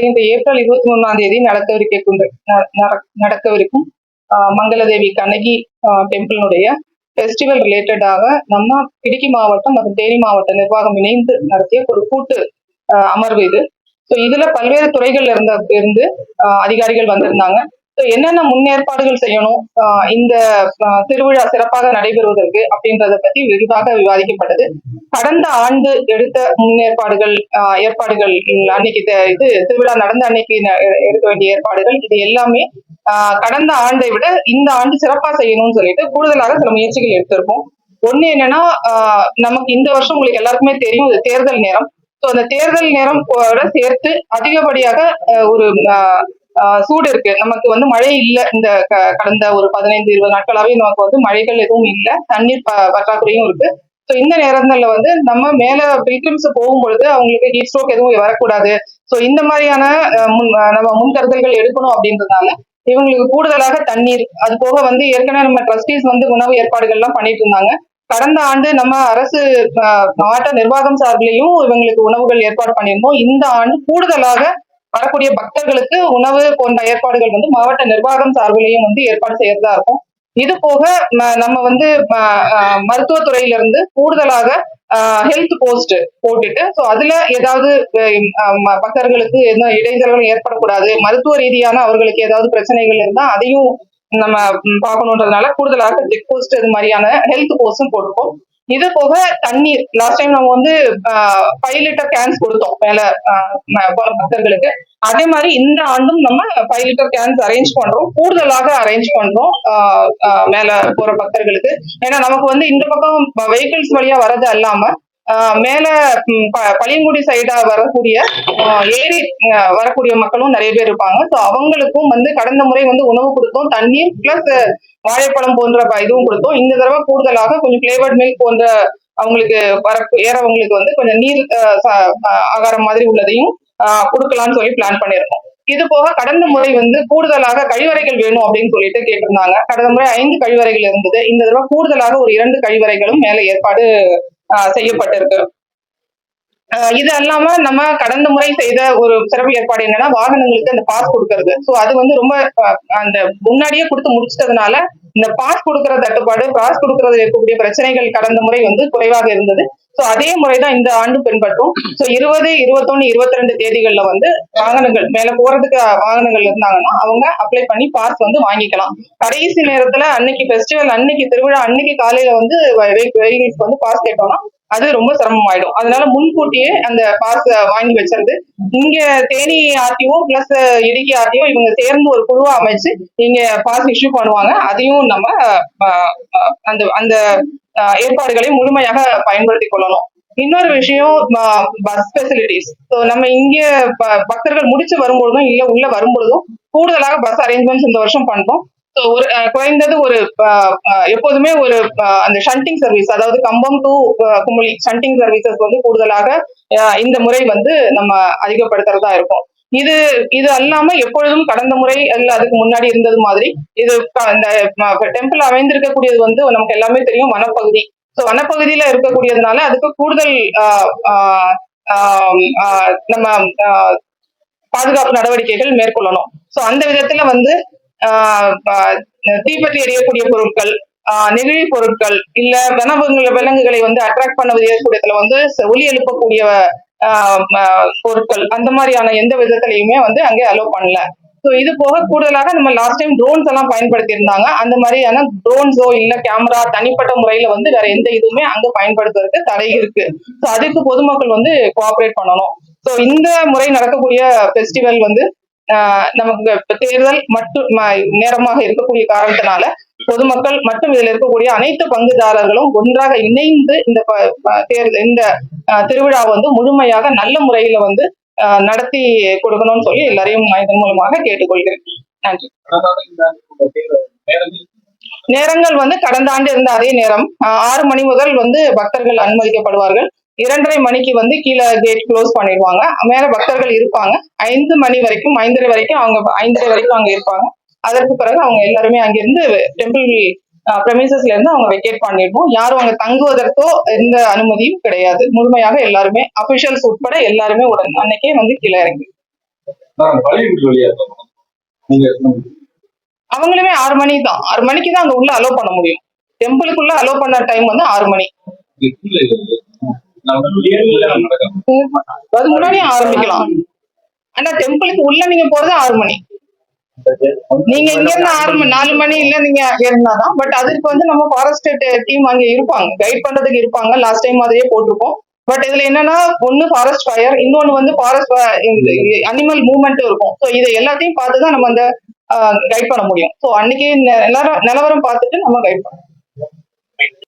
வருகின்ற ஏப்ரல் இருபத்தி மூணாம் தேதி நடக்கவிருக்கும் நடக்கவிருக்கும் ஆஹ் மங்களதேவி கண்ணகி டெம்பிளினுடைய ஃபெஸ்டிவல் ரிலேட்டடாக நம்ம இடுக்கி மாவட்டம் மற்றும் தேனி மாவட்ட நிர்வாகம் இணைந்து நடத்திய ஒரு கூட்டு அமர்வு இது. ஸோ இதுல பல்வேறு துறைகள்ல இருந்த இருந்து அதிகாரிகள் வந்திருந்தாங்க. ஸோ என்னென்ன முன்னேற்பாடுகள் செய்யணும்? இந்த திருவிழா சிறப்பாக நடைபெறுவதற்கு அப்படின்றத பத்தி விரிவாக விவாதிக்கப்பட்டது. கடந்த ஆண்டு எடுத்த முன்னேற்பாடுகள் ஏற்பாடுகள் அன்னைக்கு இது திருவிழா நடந்த அன்னைக்கு எடுக்க வேண்டிய ஏற்பாடுகள் இது எல்லாமே ஆஹ் கடந்த ஆண்டை விட இந்த ஆண்டு சிறப்பா செய்யணும்னு சொல்லிட்டு கூடுதலாக சில முயற்சிகள் எடுத்திருக்கோம். ஒண்ணு என்னன்னா ஆஹ் நமக்கு இந்த வருஷம் உங்களுக்கு எல்லாருக்குமே தெரியும் இது தேர்தல் நேரம். ஸோ அந்த தேர்தல் நேரம் சேர்த்து அதிகப்படியாக ஒரு சூடு இருக்கு. நமக்கு வந்து மழை இல்லை இந்த க- கடந்த ஒரு பதினைந்து இருபது நாட்களாவே நமக்கு வந்து மழைகள் எதுவும் இல்லை. தண்ணீர் ப- பற்றாக்குறையும் இருக்கு. ஸோ இந்த நேரங்கள்ல வந்து நம்ம மேல பில்கிரிம்ஸ் போகும் பொழுது அவங்களுக்கு ஹீட் ஸ்ட்ரோக் எதுவும் வரக்கூடாது. ஸோ இந்த மாதிரியான முன் நம்ம முன்கருதல்கள் எடுக்கணும் அப்படின்றதுனால இவங்களுக்கு கூடுதலாக தண்ணீர் அது போக வந்து ஏற்கனவே நம்ம ட்ரஸ்டீஸ் வந்து உணவு ஏற்பாடுகள்லாம் பண்ணிட்டு இருந்தாங்க. கடந்த ஆண்டு நம்ம அரசு மாவட்ட நிர்வாகம் சார்பிலையும் இவங்களுக்கு உணவுகள் ஏற்பாடு பண்ணியிருந்தோம். இந்த ஆண்டு கூடுதலாக வரக்கூடிய பக்தர்களுக்கு உணவு போன்ற ஏற்பாடுகள் வந்து மாவட்ட நிர்வாகம் சார்பிலையும் வந்து ஏற்பாடு செய்யறதா இருக்கும். இது போக நம்ம வந்து ஆஹ், மருத்துவத்துறையில இருந்து கூடுதலாக ஹெல்த் போஸ்ட் போட்டுட்டு ஸோ அதுல ஏதாவது பக்தர்களுக்கு எந்த இடைஞ்சல்களும் ஏற்படக்கூடாது மருத்துவ ரீதியான அவர்களுக்கு ஏதாவது பிரச்சனைகள் இருந்தா அதையும் நம்ம பார்க்கணுன்றதுனால கூடுதலாக செக் போஸ்ட் இது மாதிரியான ஹெல்த் போஸ்டும் போட்டிருக்கோம். இது போக தண்ணீர். லாஸ்ட் டைம் நம்ம வந்து ஃபைவ் லிட்டர் கேன்ஸ் கொடுத்தோம் மேல பக்தர்களுக்கு அதே மாதிரி இந்த ஆண்டும் நம்ம ஃபைவ் லிட்டர் கேன்ஸ் அரேஞ்ச் பண்றோம். கூடுதலாக அரேஞ்ச் பண்றோம் மேல போற பக்தர்களுக்கு. ஏன்னா நமக்கு வந்து இந்த பக்கம் வெஹிக்கிள்ஸ் வழியா வர்றது அல்லாம மேல பழியங்குடி ப- சைடா வரக்கூடிய ஏரி வரக்கூடிய மக்களும் நிறைய பேர் இருப்பாங்க. ஸோ அவங்களுக்கும் வந்து கடந்த முறை வந்து உணவு கொடுத்தோம். தண்ணீர் பிளஸ் வாழைப்பழம் போன்ற இதுவும் கொடுத்தோம். இந்த தடவை கூடுதலாக கொஞ்சம் ஃபிளேவர்ட் மில்க் போன்ற அவங்களுக்கு வர ஏறவங்களுக்கு வந்து கொஞ்சம் நீர் ஆகாரம் மாதிரி உள்ளதையும் ஆஹ், கொடுக்கலாம்னு சொல்லி பிளான் பண்ணியிருக்கோம் இது போக கடந்த முறை வந்து கூடுதலாக கழிவறைகள் வேணும் அப்படின்னு சொல்லிட்டு கேட்டிருந்தாங்க. கடந்த முறை ஐந்து கழிவறைகள் இருந்தது. இந்த தடவை கூடுதலாக ஒரு இரண்டு கழிவறைகளும் மேலே ஏற்பாடு செய்யப்பட்டிருக்கு. இது அல்லாம நம்ம கடந்த முறை செய்த ஒரு சிறப்பு ஏற்பாடு என்னன்னா வாகனங்களுக்கு அந்த பாஸ் கொடுக்கறது சோ அது வந்து ரொம்ப அந்த முன்னாடியே கொடுத்து முடிச்சிட்டதுனால இந்த பாஸ் கொடுக்கற தட்டுப்பாடு பாஸ் கொடுக்கறது இருக்கக்கூடிய பிரச்சனைகள் கடந்த முறை வந்து குறைவாக இருந்தது சோ அதே முறைதான் இந்த ஆண்டு பின்பற்றும் சோ இருபது இருபத்தொன்னு இருபத்தி ரெண்டு தேதிகள்ல வந்து வாகனங்கள் மேல போறதுக்கு வாகனங்கள் இருந்தாங்கன்னா அவங்க அப்ளை பண்ணி பாஸ் வந்து வாங்கிக்கலாம் கடைசி நேரத்துல அன்னைக்கு ஃபெஸ்டிவல் அன்னைக்கு திருவிழா அன்னைக்கு காலையில வந்து வெஹிக்கிள்ஸ் வந்து பாஸ் கேட்டோம்னா அது ரொம்ப சிரமமாயிடும். அதனால முன்கூட்டியே அந்த பாஸ் வாங்கி வச்சிருந்து இங்க Theni RTO plus Idukki RTO இவங்க சேர்ந்து ஒரு குழுவா அமைச்சு இங்க பாஸ் இஷ்யூ பண்ணுவாங்க. அதையும் நம்ம அந்த அந்த ஏற்பாடுகளை முழுமையாக பயன்படுத்தி கொள்ளணும். இன்னொரு விஷயம் பஸ் ஃபெசிலிட்டிஸ் ஸோ நம்ம இங்க ப- பக்தர்கள் முடிச்சு வரும்பொழுதும் இல்ல உள்ள வரும்பொழுதும் கூடுதலாக பஸ் அரேஞ்ச்மெண்ட்ஸ் இந்த வருஷம் பண்றோம். ஸோ ஒரு குறைந்தது ஒரு எப்போதுமே ஒரு அந்த ஷண்டிங் சர்வீஸ் அதாவது Cumbum to Kumily shunting services வந்து கூடுதலாக இந்த முறை வந்து நம்ம அதிகப்படுத்துறதா இருக்கும். இது இது அல்லாம எப்பொழுதும் கடந்த முறை அல்ல அதுக்கு முன்னாடி இருந்தது மாதிரி இது இந்த டெம்பிள் அமைந்திருக்கக்கூடியது வந்து நமக்கு எல்லாமே தெரியும் வனப்பகுதி. ஸோ வனப்பகுதியில இருக்கக்கூடியதுனால அதுக்கு கூடுதல் ஆஹ், நம்ம பாதுகாப்பு நடவடிக்கைகள் மேற்கொள்ளணும். ஸோ அந்த விதத்துல வந்து தீப்பற்றி எரியக்கூடிய பொருட்கள் நெகிழி பொருட்கள் இல்ல வனவிலங்குகளை விலங்குகளை வந்து அட்ராக்ட் பண்ண விதத்துல வந்து ஒலி எழுப்பக்கூடிய பொருட்கள் அந்த மாதிரியான எந்த விதத்திலையுமே வந்து அங்கே அலோவ் பண்ணல. ஸோ இது போக கூடுதலாக நம்ம லாஸ்ட் டைம் ட்ரோன்ஸ் எல்லாம் பயன்படுத்தி இருந்தாங்க அந்த மாதிரியான ட்ரோன்ஸோ இல்ல கேமரா தனிப்பட்ட முறையில வந்து வேற எந்த இதுவுமே அங்க பயன்படுத்துறதுக்கு தடை இருக்கு. ஸோ அதுக்கு பொதுமக்கள் வந்து கோஆபரேட் பண்ணணும். ஸோ இந்த முறை நடக்கக்கூடிய ஃபெஸ்டிவல் வந்து நமக்கு தேர்தல் மட்டும் நேரமாக இருக்கக்கூடிய காரணத்தினால பொதுமக்கள் மற்றும் இதில் இருக்கக்கூடிய அனைத்து பங்குதாரர்களும் ஒன்றாக இணைந்து இந்த தேர்தல் இந்த திருவிழா வந்து முழுமையாக நல்ல முறையில வந்து ஆஹ், நடத்தி கொடுக்கணும்னு சொல்லி எல்லாரையும் இதன் மூலமாக கேட்டுக்கொள்கிறேன். நன்றி. நேரங்கள் வந்து கடந்த ஆண்டு இருந்த அதே நேரம் ஆஹ், ஆறு மணி முதல் வந்து பக்தர்கள் அனுமதிக்கப்படுவார்கள். இரண்டரை மணிக்கு வந்து கீழே கேட் க்ளோஸ் பண்ணிடுவாங்க. மேல பக்தர்கள் இருப்பாங்க. ஐந்து மணி வரைக்கும் ஐந்தரை வரைக்கும் அவங்க ஐந்தரை வரைக்கும் அங்க இருப்பாங்க. அதற்கு பிறகு அவங்க எல்லாருமே அங்கிருந்து டெம்பிள் பிரமிசஸ்ல இருந்து அவங்க வெக்கேட் பண்ணிடுவோம். யாரும் அங்க தங்குவதற்கோ எந்த அனுமதியும் கிடையாது. முழுமையாக எல்லாருமே அபிஷியல்ஸ் உட்பட எல்லாருமே உடன் அன்னைக்கே வந்து கீழே இறங்கி. அவங்களுமே ஆறு மணி தான். ஆறு மணிக்கு தான் அங்க உள்ள அலோவ் பண்ண முடியும். டெம்பிளுக்குள்ள அலோவ் பண்ண டைம் வந்து ஆறு மணி. அது முன்னாடியே ஆரம்பிக்கலாம் ஆனா டெம்பிளுக்கு உள்ள நீங்க போறது ஆறு மணி. நீங்க இங்க இருந்து ஆறு மணி நாலு மணி இல்ல நீங்க இருந்தாதான் பட் அதுக்கு வந்து நம்ம ஃபாரஸ்ட் டீம் அங்க இருப்பாங்க. கைட் பண்றதுக்கு இருப்பாங்க. லாஸ்ட் டைம் மாதிரியே போட்டிருக்கோம். பட் இதுல என்னன்னா ஒண்ணு ஃபாரஸ்ட் ஃபயர் இன்னொன்னு வந்து ஃபாரஸ்ட் அனிமல் மூவ்மெண்ட் இருக்கும். ஸோ இதை எல்லாத்தையும் பார்த்து தான் நம்ம அந்த கைட் பண்ண முடியும். ஸோ அன்னைக்கு நெ- நிலவரம் நிலவரம் பார்த்துட்டு நம்ம கைட் பண்ணணும்